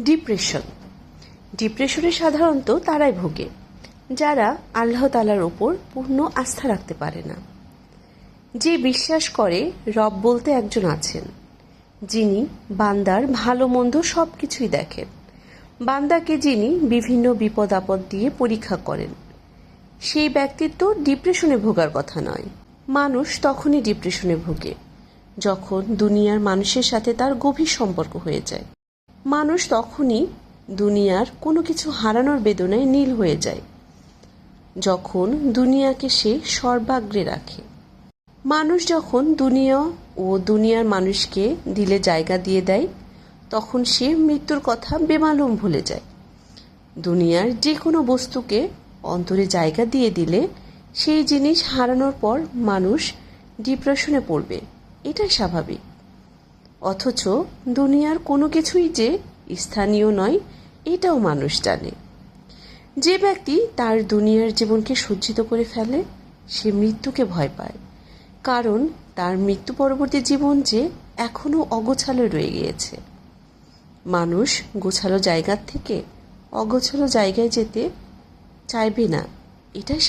Depression. ডিপ্রেশনে সাধারণত তারাই ভোগে, যারা আল্লাহ তালার ওপর পূর্ণ আস্থা রাখতে পারে না। যে বিশ্বাস করে রব বলতে একজন আছেন, যিনি বান্দার ভালো মন্দ সব কিছুই দেখেন। বান্দাকে যিনি বিভিন্ন বিপদ আপদ দিয়ে পরীক্ষা করেন, সেই ব্যক্তির তো ডিপ্রেশনে ভোগার কথা নয়। মানুষ তখনই ডিপ্রেশনে ভোগে, যখন দুনিয়ার মানুষের সাথে তার গভীর সম্পর্ক হয়ে যায়। মানুষ তখনই দুনিয়ার কোনো কিছু হারানোর বেদনায় নীল হয়ে যায়। যখন দুনিয়াকে সে সর্বাগ্রে রাখে। মানুষ যখন দুনিয়া ও দুনিয়ার মানুষকে দিলে জায়গা দিয়ে দেয়, তখন সে মৃত্যুর কথা বেমালুম ভুলে যায়। দুনিয়ার যে কোনো বস্তুকে অন্তরে জায়গা দিয়ে দিলে সেই জিনিস হারানোর পর মানুষ ডিপ্রেশনে পড়বে। এটাই স্বাভাবিক। অথচ দুনিয়ার কোনো কিছুই যে স্থানীয় নয়, এটাও মানুষ জানে। যে ব্যক্তি তার দুনিয়ার জীবনকে সজ্জিত করে ফেলে, সে মৃত্যুকে ভয় পায়। কারণ তার মৃত্যু পরবর্তী জীবন যে এখনও অগোছালো রয়ে গিয়েছে। মানুষ গোছালো জায়গার থেকে অগোছালো জায়গায় যেতে চাইবে না, এটাই